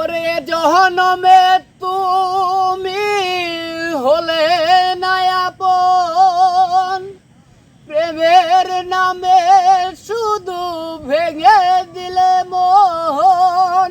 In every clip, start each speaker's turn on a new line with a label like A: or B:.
A: ওরে জহনমে তুমি হলে নায়াপন প্রেমের নামে শুধু ভেঙে দিলে মন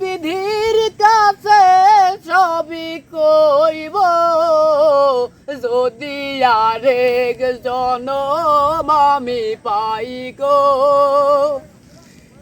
A: বিধির কাছে সবই কইব, যদি আরেক জনম আমি পাই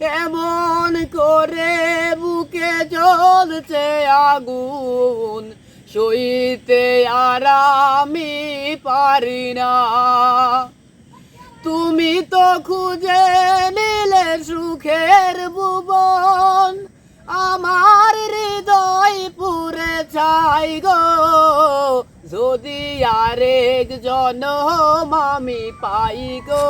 A: এমন করে বুকে জ্বলছে আগুন, সইতে আর আমি পারি না। তুমি তো খুঁজে নিলে সুখের ভুবন, আমার হৃদয় পুরে চাই গো। যদি আরেক জনম আমি পাই গো।